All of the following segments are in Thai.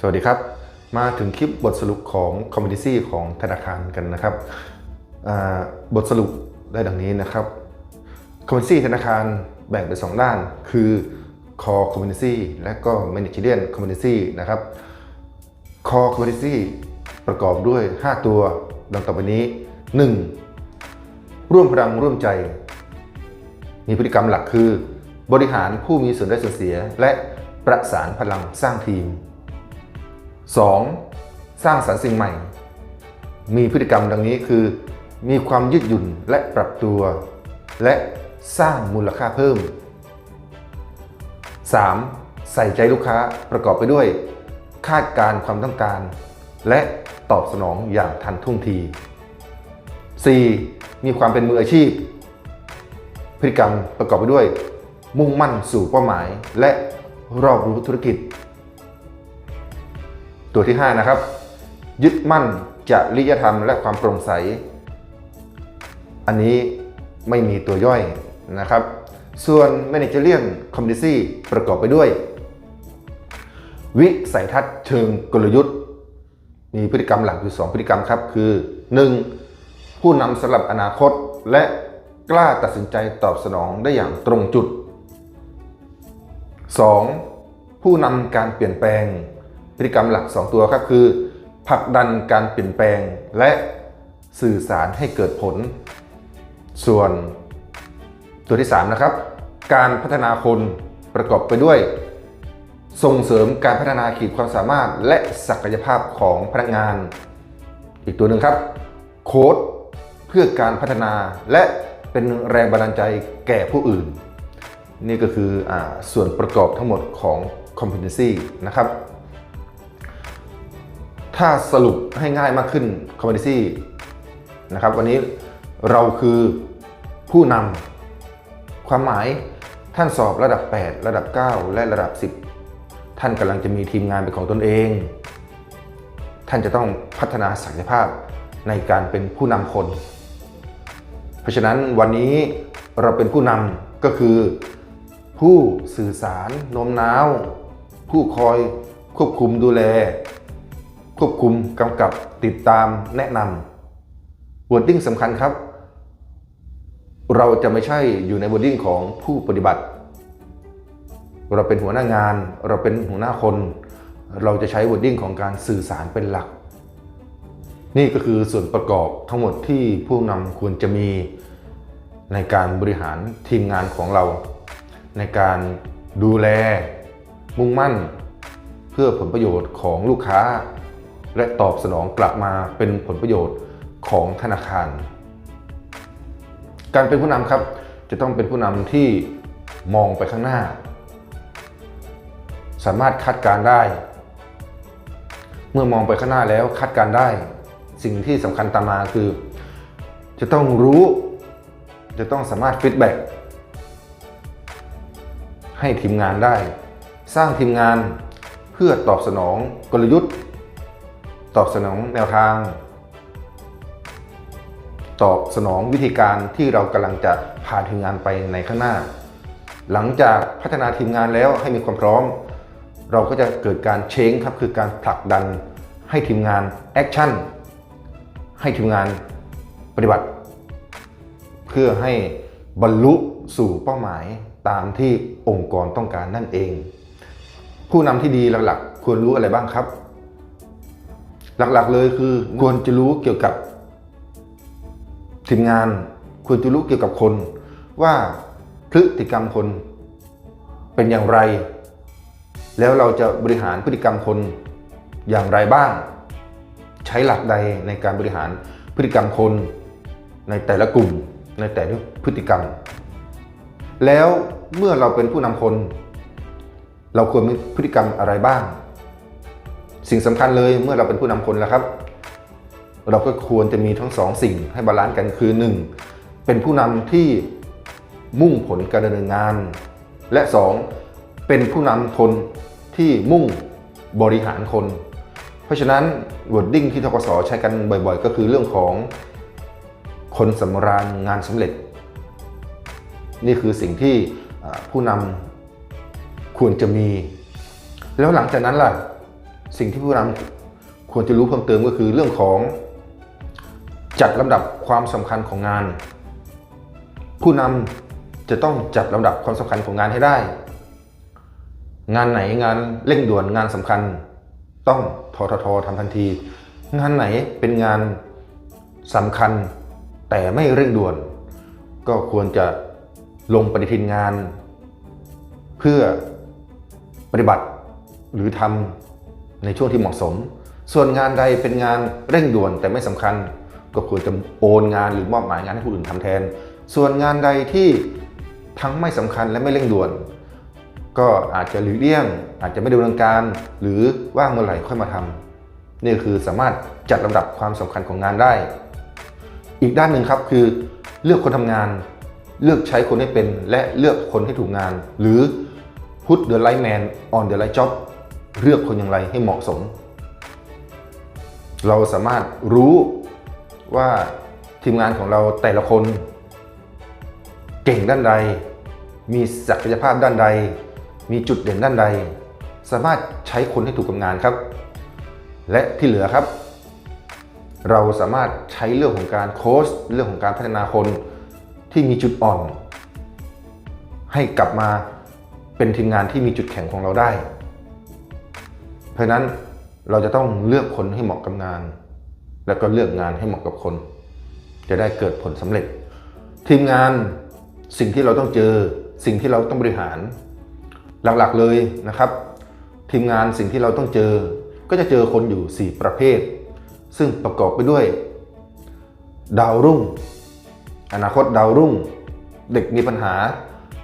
สวัสดีครับ มาถึงคลิปบทสรุปของ Community ของธนาคารกันนะครับบทสรุปได้ดังนี้นะครับ Community ธนาคารแบ่งเป็นสองด้าน คือ Core Community และก็ Managerial Community นะครับ Core Community ประกอบด้วย 5 ตัว ดังต่อไปนี้ 1. ร่วมพลังร่วมใจ มีพฤติกรรมหลักคือ บริหารผู้มีส่วนได้ส่วนเสีย และประสานพลังสร้างทีม 2. สร้างสรรค์สิ่งใหม่ มีพฤติกรรมดังนี้คือ มีความยืดหยุ่นและปรับตัว และสร้างมูลค่าเพิ่ม 3. ใส่ใจลูกค้าประกอบไปด้วย คาดการณ์ความต้องการ และตอบสนองอย่างทันท่วงที 4. มีความเป็นมืออาชีพ พฤติกรรมประกอบไปด้วย มุ่งมั่นสู่เป้าหมาย และรอบรู้ธุรกิจ ตัวที่ 5 นะครับ ยึดมั่นจริยธรรมและความโปร่งใส อันนี้ไม่มีตัวย่อยนะครับ ส่วน Managerial Competency ประกอบไปด้วย วิสัยทัศน์เชิงกลยุทธ์ มีพฤติกรรมหลักอยู่ 2 พฤติกรรมครับ คือ 1. ผู้นำสำหรับอนาคตและกล้าตัดสินใจตอบสนองได้อย่างตรงจุด 2. ผู้นำการเปลี่ยนแปลง พฤติกรรมหลัก 2 ตัวครับคือผลักดันการเปลี่ยนแปลงและสื่อสารให้เกิดผล ส่วนตัวที่ 3 นะครับ การพัฒนาคนประกอบไปด้วย ส่งเสริมการพัฒนาขีดความสามารถและศักยภาพของพนักงาน อีกตัวหนึ่งครับ โค้ดเพื่อการพัฒนาและเป็นแรงบันดาลใจแก่ผู้อื่น นี่ก็คืออส่วนประกอบทั้งหมดของ competency นะครับ ถ้าสรุปให้ง่ายมากขึ้น competency นะครับ วันนี้เราคือผู้นำความหมายท่านสอบระดับ 8 ระดับ 9 และระดับ 10 ท่านกำลังจะมีทีมงานเป็นของตนเอง ท่านจะต้องพัฒนาศักยภาพในการเป็นผู้นำคน เพราะฉะนั้นวันนี้เราเป็นผู้นำก็คือ ผู้สื่อสารโน้มน้าว ผู้คอยควบคุมดูแล ควบคุมกำกับติดตามแนะนำวอร์ดิ้งสำคัญครับ เราจะไม่ใช่อยู่ในวอร์ดิ้งของผู้ปฏิบัติ เราเป็นหัวหน้างาน เราเป็นหัวหน้าคน เราจะใช้วอร์ดิ้งของการสื่อสารเป็นหลัก นี่ก็คือส่วนประกอบทั้งหมดที่ผู้นำควรจะมีในการบริหารทีมงานของเรา ในการดูแลมุ่งมั่น เพื่อผลประโยชน์ของลูกค้า และตอบสนองกลับมาเป็นผลประโยชน์ของธนาคาร การเป็นผู้นำครับจะต้องเป็นผู้นำที่มองไปข้างหน้า สามารถคาดการได้ เมื่อมองไปข้างหน้าแล้วคาดการได้ สิ่งที่สำคัญตามมาคือ จะต้องรู้ จะต้องสามารถฟีดแบ็กให้ทีมงานได้ สร้างทีมงานเพื่อตอบสนองกลยุทธ์ ตอบสนองแนวทาง ตอบสนองวิธีการที่เรากำลังจะพาทีมงานไปในข้างหน้า หลังจากพัฒนาทีมงานแล้วให้มีความพร้อม เราก็จะเกิดการเชงครับคือการผลักดันให้ทีมงานแอคชั่นให้ทีมงานปฏิบัติ เพื่อให้บรรลุสู่เป้าหมายตามที่องค์กรต้องการนั่นเอง ผู้นำที่ดีหลักๆควรรู้อะไรบ้างครับ หลักๆเลยคือ ควรจะรู้เกี่ยวกับทีมงาน ควรจะรู้เกี่ยวกับคน ว่าพฤติกรรมคนเป็นอย่างไร แล้วเราจะบริหารพฤติกรรมคนอย่างไรบ้าง ใช้หลักใดในการบริหารพฤติกรรมคนในแต่ละกลุ่มในแต่ละพฤติกรรม แล้วเมื่อเราเป็นผู้นำคน เราควรมีพฤติกรรมอะไรบ้าง สิ่งสำคัญเลยเมื่อเราเป็นผู้นำคนแล้วครับ เราก็ควรจะมีทั้งสองสิ่งให้บาลานซ์กันคือ 1. เป็นผู้นำที่มุ่งผลการดำเนินงาน และ 2. เป็นผู้นำคนที่มุ่งบริหารคน เพราะฉะนั้น wording ที่ทกศใช้กันบ่อยๆ ก็คือเรื่องของคนสำราญงานสำเร็จ นี่คือสิ่งที่ผู้นำควรจะมี แล้วหลังจากนั้นล่ะ สิ่งที่ผู้นำควรจะรู้เพิ่มเติมก็คือเรื่องของจัดลำดับความสำคัญของงาน ผู้นำจะต้องจัดลำดับความสำคัญของงานให้ได้ งานไหนงานเร่งด่วนงานสำคัญ ต้องททททำทันที งานไหนเป็นงานสำคัญแต่ไม่เร่งด่วน ก็ควรจะลงปฏิทินงาน เพื่อปฏิบัติหรือทำ ในช่วงที่เหมาะสม ส่วนงานใดเป็นงานเร่งด่วนแต่ไม่สำคัญ ก็ควรจะโอนงานหรือมอบหมายงานให้ผู้อื่นทำแทน ส่วนงานใดที่ทั้งไม่สำคัญและไม่เร่งด่วน ก็อาจจะหลีกเลี่ยง อาจจะไม่ดำเนินการ หรือว่างเมื่อไหร่ค่อยมาทำนี่คือสามารถจัดลำดับความสำคัญของงานได้ อีกด้านหนึ่งครับคือเลือกคนทำงาน เลือกใช้คนให้เป็น และเลือกคนให้ถูกงาน หรือ put the right man on the right job เลือกคนอย่างไรให้เหมาะสม เราสามารถรู้ว่าทีมงานของเราแต่ละคน เก่งด้านใด มีศักยภาพด้านใด มีจุดเด่นด้านใด สามารถใช้คนให้ถูกกับงานครับ และที่เหลือครับ เราสามารถใช้เรื่องของการโค้ชเรื่องของการพัฒนาคนที่มีจุดอ่อน ให้กลับมาเป็นทีมงานที่มีจุดแข็งของเราได้ เพราะนั้นเราจะต้องเลือกคนให้เหมาะกับงาน แล้วก็เลือกงานให้เหมาะกับคน จะได้เกิดผลสำเร็จ ทีมงานสิ่งที่เราต้องเจอ สิ่งที่เราต้องบริหาร หลักๆเลยนะครับ ทีมงานสิ่งที่เราต้องเจอ ก็จะเจอคนอยู่ 4 ประเภท ซึ่งประกอบไปด้วย ดาวรุ่ง อนาคตดาวรุ่ง เด็กมีปัญหา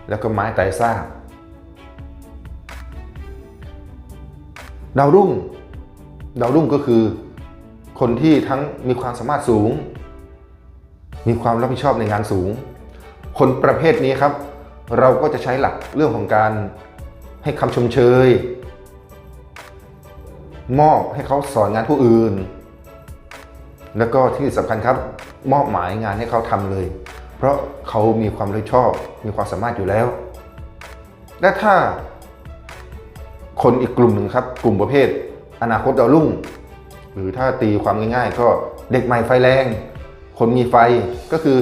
แล้วก็ไม้ไตรซาก ดาวรุ่ง ดาวรุ่งก็คือ คนที่ทั้งมีความสามารถสูง มีความรับผิดชอบในงานสูง คนประเภทนี้ครับ เราก็จะใช้หลักเรื่องของการให้คำชมเชย มอบให้เขาสอนงานผู้อื่น แล้วก็ที่สำคัญครับ มอบหมายงานให้เขาทำเลย เพราะเขามีความรับผิดชอบ มีความสามารถอยู่แล้ว และถ้า คนอีกกลุ่มหนึ่งครับ กลุ่มประเภท อนาคตดาวรุ่ง หรือถ้าตีความง่าย ๆ ก็เด็กใหม่ไฟแรง คนมีไฟก็คือ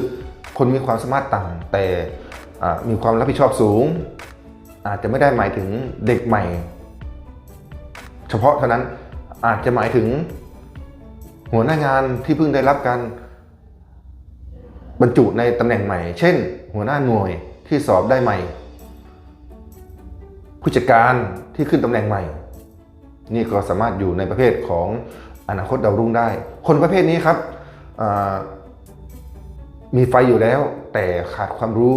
คนมีความสามารถต่ำแต่มีความรับผิดชอบสูง อาจจะไม่ได้หมายถึงเด็กใหม่ เฉพาะเท่านั้นอาจจะหมายถึงหัวหน้างานที่เพิ่งได้รับการบรรจุในตำแหน่งใหม่ เช่น หัวหน้าหน่วยที่สอบได้ใหม่ ผู้จัดการ ที่ขึ้นตำแหน่งใหม่ นี่ก็สามารถอยู่ในประเภทของอนาคตดาวรุ่งได้ คนประเภทนี้ครับมีไฟอยู่แล้ว แต่ขาดความรู้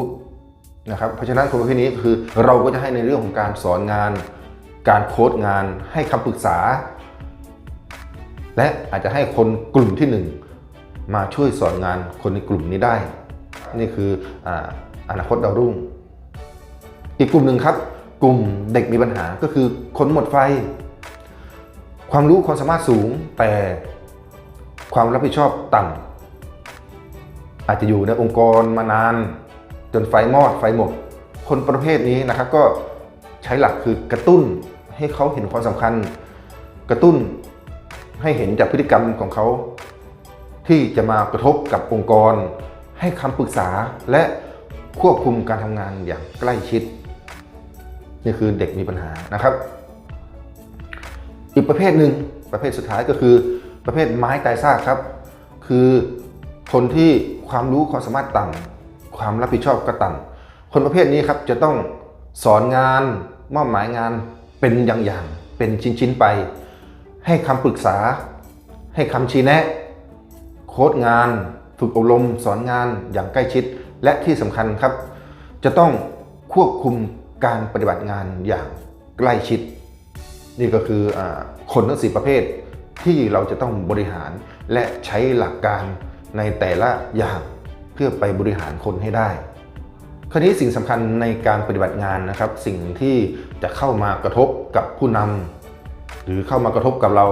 นะครับเพราะฉะนั้นคนประเภทนี้คือเราก็จะให้ในเรื่องของการสอนงาน การโค้ดงาน ให้คำปรึกษา และอาจจะให้คนกลุ่มที่หนึ่งมาช่วยสอนงานคนในกลุ่มนี้ได้ นี่คือออนาคตดาวรุ่ง อีกกลุ่มหนึ่งครับ กลุ่มเด็กมีปัญหาก็คือคนหมดไฟ ความรู้ความสามารถสูงแต่ความรับผิดชอบต่ำอาจจะอยู่ในองค์กรมานาน จนไฟมอดไฟหมด คนประเภทนี้นะครับก็ใช้หลักคือกระตุ้นให้เขาเห็นความสำคัญ กระตุ้นให้เห็นจากพฤติกรรมของเขา ที่จะมากระทบกับองค์กร ให้คำปรึกษาและควบคุมการทำงานอย่างใกล้ชิด นี่คือเด็กมีปัญหานะครับ อีกประเภทหนึ่งประเภทสุดท้ายก็คือประเภทไม้ตายซากครับ คือคนที่ความรู้ความสามารถต่ำความรับผิดชอบก็ต่ำคนประเภทนี้ครับจะต้องสอนงานมอบหมายงานเป็นอย่างๆเป็นชิ้นๆไป ให้คำปรึกษา ให้คำชี้แนะ โค้ดงาน ฝึกอบรม สอนงานอย่างใกล้ชิด และที่สำคัญครับ จะต้องควบคุม การปฏิบัติงานอย่างใกล้ชิด นี่ก็คืออคนทั้งสี่ประเภทที่เราจะต้องบริหารและใช้หลักการในแต่ละอย่างเพื่อไปบริหารคนให้ได้คราวนี้สิ่งสำคัญในการปฏิบัติงานนะครับ สิ่งที่จะเข้ามากระทบกับผู้นำหรือเข้ามากระทบกับเรา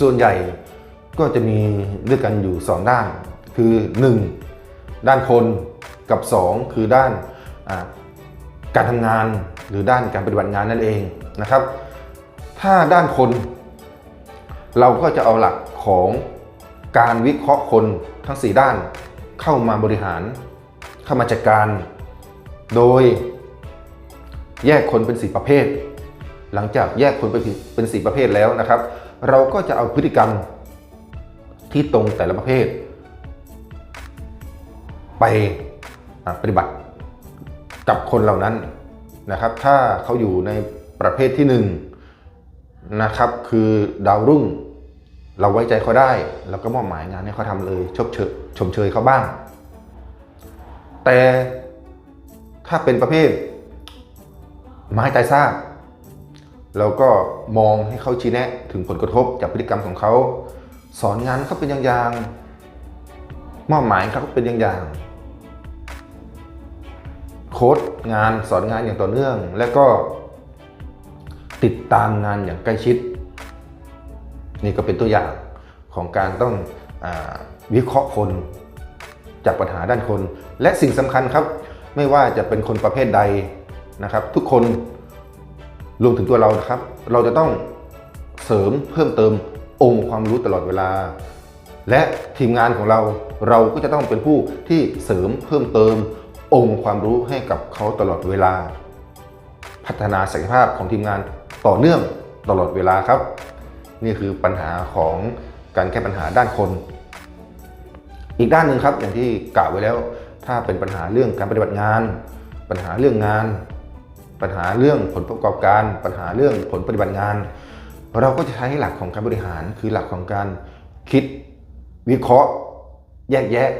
ส่วนใหญ่ ก็จะมีด้วยกันอยู่ 2 ด้าน คือ 1. ด้านคนกับ 2 คือด้าน การทำงานหรือด้านการปฏิบัติงานนั่นเองนะครับ ถ้าด้านคน เราก็จะเอาหลักของการวิเคราะห์คนทั้ง 4 ด้านเข้ามาบริหาร เข้ามาจัดการ โดยแยกคนเป็น 4 ประเภท หลังจากแยกคนเป็นเป็น4ประเภทแล้วนะครับ เราก็จะเอาพฤติกรรมที่ตรงแต่ละประเภท ไปปฏิบัติ กับคนเหล่านั้นนะครับ ถ้าเขาอยู่ในประเภทที่หนึ่งนะครับคือดาวรุ่ง เราไว้ใจเขาได้เราก็มอบหมายงานให้เขาทำเลยชมเชยชมเชยเขาบ้าง แต่ถ้าเป็นประเภทไม้ตายซากเราก็มองให้เขาชี้แนะถึงผลกระทบจากพฤติกรรมของเขา สอนงานเขาเป็นอย่างๆมอบหมายเขาเป็นอย่างๆ โค้ดงานสอนงานอย่างต่อเนื่อง และก็ติดตามงานอย่างใกล้ชิด นี่ก็เป็นตัวอย่างของการต้องอวิเคราะห์คนจากปัญหาด้านคน และสิ่งสำคัญครับ ไม่ว่าจะเป็นคนประเภทใดนะครับ ทุกคนรวมถึงตัวเรานะครับ เราจะต้องเสริมเพิ่มเติมองค์ความรู้ตลอดเวลา และทีมงานของเราเราก็จะต้องเป็นผู้ที่เสริมเพิ่มเติม องค์ความรู้ให้กับเขาตลอดเวลา พัฒนาศักยภาพของทีมงานต่อเนื่องตลอดเวลาครับ นี่คือปัญหาของการแก้ปัญหาด้านคน อีกด้านหนึ่งครับอย่างที่กล่าวไว้แล้ว ถ้าเป็นปัญหาเรื่องการปฏิบัติงาน ปัญหาเรื่องงาน ปัญหาเรื่องผลประกอบการ ปัญหาเรื่องผลปฏิบัติงาน เราก็จะใช้หลักของการบริหาร คือหลักของการคิดวิเคราะห์ แยกแยะ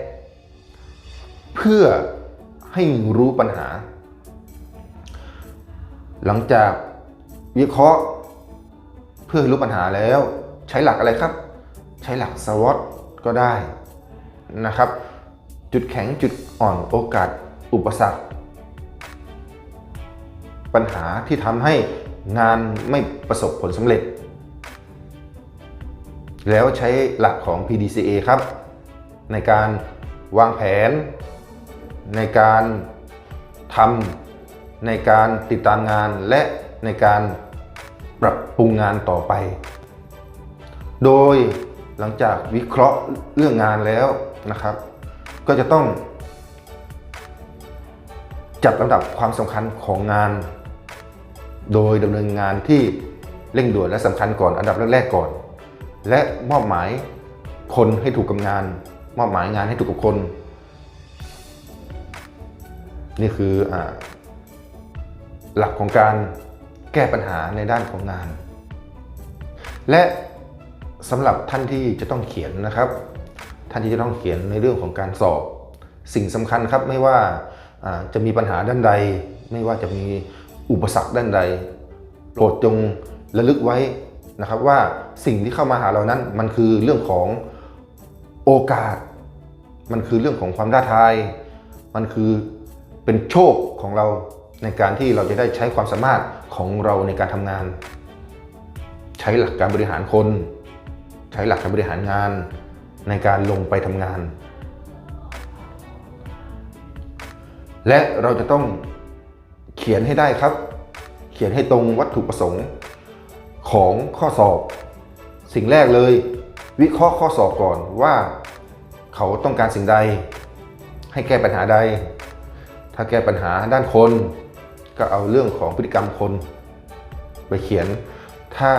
เพื่อ ให้รู้ปัญหา หลังจากวิเคราะห์เพื่อให้รู้ปัญหาแล้ว ใช้หลักอะไรครับ ใช้หลัก SWOT ก็ได้นะครับ จุดแข็งจุดอ่อนโอกาสอุปสรรค ปัญหาที่ทำให้งานไม่ประสบผลสำเร็จ แล้วใช้หลักของ PDCA ครับ ในการวางแผน ในการทำในการติดตามงานและในการปรับปรุงงานต่อไป โดยหลังจากวิเคราะห์เรื่องงานแล้วนะครับ ก็จะต้อง จัดลำดับความสำคัญของงาน โดยดำเนินงานที่เร่งด่วนและสำคัญก่อนอันดับแรกๆก่อน และมอบหมายคนให้ถูกกับงาน มอบหมายงานให้ถูกกับคน นี่คืออหลักของการแก้ปัญหาในด้านของงาน และสำหรับท่านที่จะต้องเขียนนะครับ ท่านที่จะต้องเขียนในเรื่องของการสอบ สิ่งสำคัญครับไม่ว่าอ่าจะมีปัญหาด้านใด ไม่ว่าจะมีอุปสรรคด้านใดโปรดจงระลึกไว้นะครับว่าสิ่งที่เข้ามาหาเรานั้นมันคือเรื่องของโอกาส มันคือเรื่องของความท้าทาย มันคือ เป็นโชคของเราในการที่เราจะได้ใช้ความสามารถของเราในการทำงาน ใช้หลักการบริหารคน ใช้หลักการบริหารงาน ในการลงไปทำงาน และเราจะต้องเขียนให้ได้ครับ เขียนให้ตรงวัตถุประสงค์ของข้อสอบ สิ่งแรกเลย วิเคราะห์ข้อสอบก่อนว่า เขาต้องการสิ่งใด ให้แก้ปัญหาใด ถ้าแก้ปัญหาด้านคน ก็เอาเรื่องของพฤติกรรมคนไปเขียน ถ้า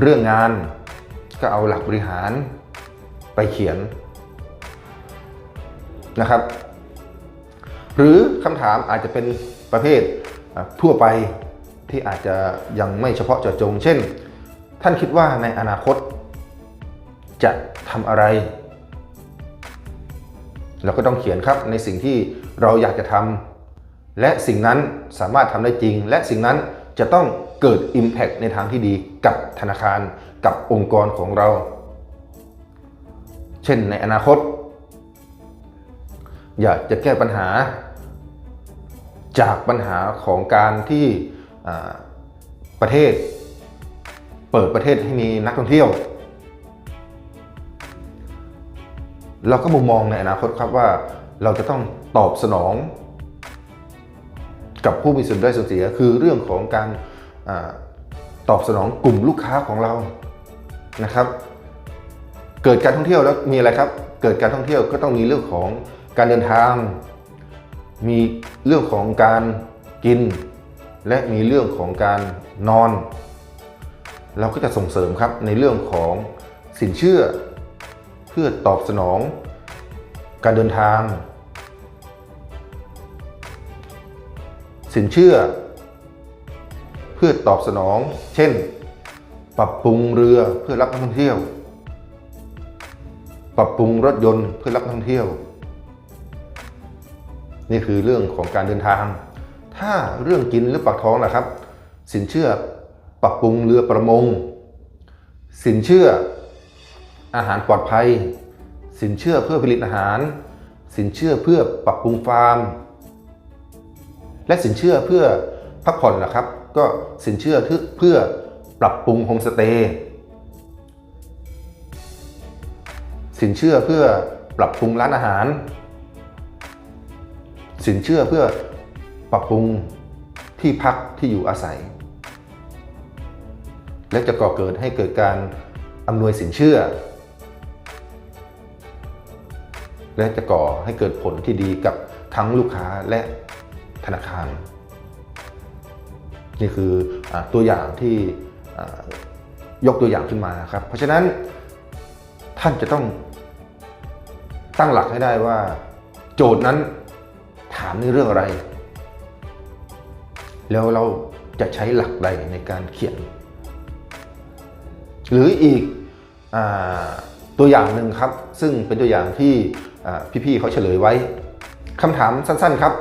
เรื่องงานก็เอาหลักบริหารไปเขียนนะครับ หรือคำถามอาจจะเป็นประเภททั่วไปที่อาจจะยังไม่เฉพาะเจาะจง เช่น ท่านคิดว่าในอนาคตจะทำอะไร เราก็ต้องเขียนครับในสิ่งที่เราอยากจะทำและสิ่งนั้นสามารถทำได้จริง และสิ่งนั้นจะต้องเกิด Impact ในทางที่ดีกับธนาคารกับองค์กรของเรา เช่นในอนาคต อยากจะแก้ปัญหา จากปัญหาของการที่ประเทศ เปิดประเทศให้มีนักท่องเที่ยว เราก็มุมมองในอนาคตครับว่าเราจะต้องตอบสนอง กับผู้มีส่วนได้ส่วนเสียคือเรื่องของการอตอบสนองกลุ่มลูกค้าของเรานะครับ เกิดการท่องเที่ยวแล้วมีอะไรครับ เกิดการท่องเที่ยวก็ต้องมีเรื่องของการเดินทาง มีเรื่องของการกิน และมีเรื่องของการนอน เราก็จะส่งเสริมครับในเรื่องของสินเชื่อ พื่อตอบสนองการเดินทาง สินเชื่อ เพื่อตอบสนอง เช่น ปรับปรุงเรือเพื่อรับนักท่องเที่ยว ปรับปรุงรถยนต์เพื่อรับนักท่องเที่ยว นี่คือเรื่องของการเดินทาง ถ้าเรื่องกินหรือปากท้องล่ะครับ สินเชื่อปรับปรุงเรือประมง สินเชื่อ อาหารปลอดภัย สินเชื่อเพื่อผลิตอาหาร สินเชื่อเพื่อปรับปรุงฟาร์ม และสินเชื่อเพื่อพักผ่อนล่ะครับ ก็สินเชื่อเพื่อปรับปรุงโฮมสเตย์สินเชื่อเพื่อปรับปรุงร้านอาหาร สินเชื่อเพื่อปรับปรุงที่พักที่อยู่อาศัย และจะก่อเกิดให้เกิดการอำนวยสินเชื่อ และจะก่อให้เกิดผลที่ดีกับทั้งลูกค้าและธนาคาร นี่คืออตัวอย่างที่ยกตัวอย่างขึ้นมาครับ เพราะฉะนั้นท่านจะต้องตั้งหลักให้ได้ว่า โจทย์นั้นถามในเรื่องอะไร แล้วเราจะใช้หลักใดในการเขียน หรืออีกอตัวอย่างหนึ่งครับ ซึ่งเป็นตัวอย่างที่ พี่ๆเขาเฉลยไว้คำถามสั้นๆครับ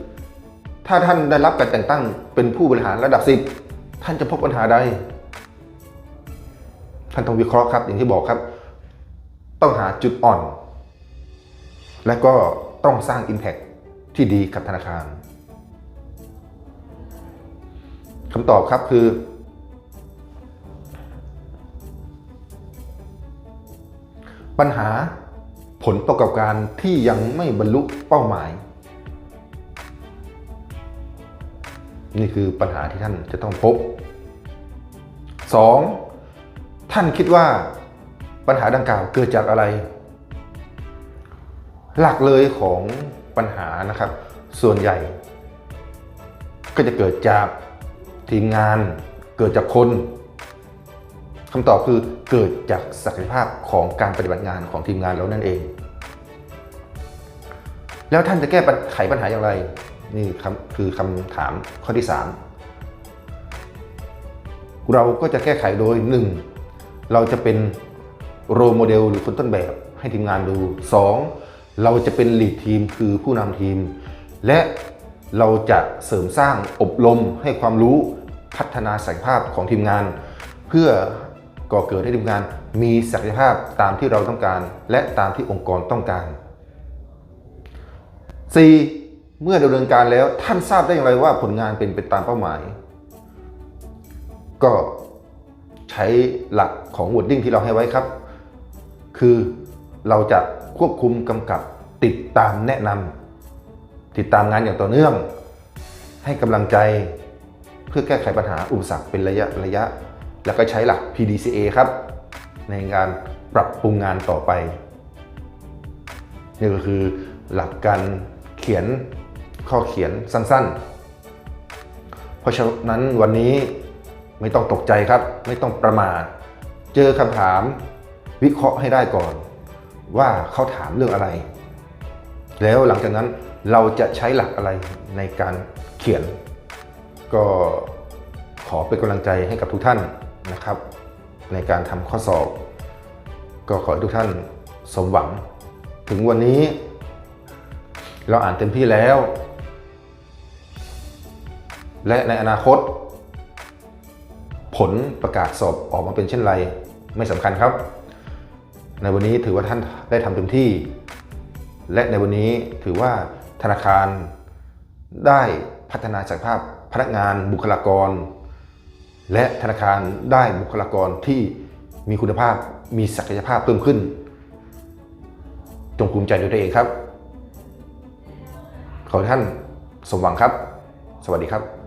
1. ถ้าท่านได้รับการแต่งตั้งเป็นผู้บริหารระดับ 10 ท่านจะพบปัญหาใด ท่านต้องวิเคราะห์ครับ อย่างที่บอกครับ ต้องหาจุดอ่อน และก็ต้องสร้าง Impact ที่ดีกับธนาคารคำตอบครับคือ ปัญหา ผลประกอบการที่ยังไม่บรรลุเป้าหมาย นี่คือปัญหาที่ท่านจะต้องพบ 2. ท่านคิดว่าปัญหาดังกล่าวเกิดจากอะไร หลักเลยของปัญหานะครับ ส่วนใหญ่ ก็จะเกิดจากทีมงานเกิดจากคน คำตอบคือเกิดจากศักยภาพของการปฏิบัติงานของทีมงานเรานั่นเอง แล้วท่านจะแก้ไขปัญหาอย่างไร นี่คำคือคำถามข้อที่ 3 เราก็จะแก้ไขโดย 1. เราจะเป็นโรโมเดลหรือคนต้นแบบให้ทีมงานดู 2. เราจะเป็นลีดทีมคือผู้นำทีม และเราจะเสริมสร้างอบรมให้ความรู้พัฒนาศักยภาพของทีมงาน เพื่อ ก่อเกิดให้ทีมงานมีศักยภาพตามที่เราต้องการ และตามที่องค์กรต้องการ 4. เมื่อดำเนินการแล้วท่านทราบได้อย่างไรว่าผลงานเป็นไปตามเป้าหมาย ก็ใช้หลักของ wording ที่เราให้ไว้ครับ คือเราจะควบคุมกำกับติดตามแนะนำติดตามงานอย่างต่อเนื่อง ให้กำลังใจเพื่อแก้ไขปัญหาอุปสรรคเป็นระยะระยะ แล้วก็ใช้หลัก PDCA ครับ ในการปรับปรุงงานต่อไป นี่ก็คือหลักการเขียนข้อเขียนสั้นๆ เพราะฉะนั้นวันนี้ไม่ต้องตกใจครับ ไม่ต้องประมาทเจอคำถามวิเคราะห์ให้ได้ก่อน ว่าเขาถามเรื่องอะไร แล้วหลังจากนั้นเราจะใช้หลักอะไรในการเขียน ก็ขอเป็นกำลังใจให้กับทุกท่าน ในการทำข้อสอบ ก็ขอให้ทุกท่านสมหวัง ถึงวันนี้ เราอ่านเต็มที่แล้ว และในอนาคต ผลประกาศสอบออกมาเป็นเช่นไร ไม่สำคัญครับ ในวันนี้ถือว่าท่านได้ทำเต็มที่ และในวันนี้ถือว่าธนาคารได้พัฒนาศักยภาพพนักงานบุคลากร และธนาคารได้บุคลากรที่มีคุณภาพมีศักยภาพเพิ่มขึ้น จงภูมิใจในตัวเองครับ ขอท่านสมหวังครับ สวัสดีครับ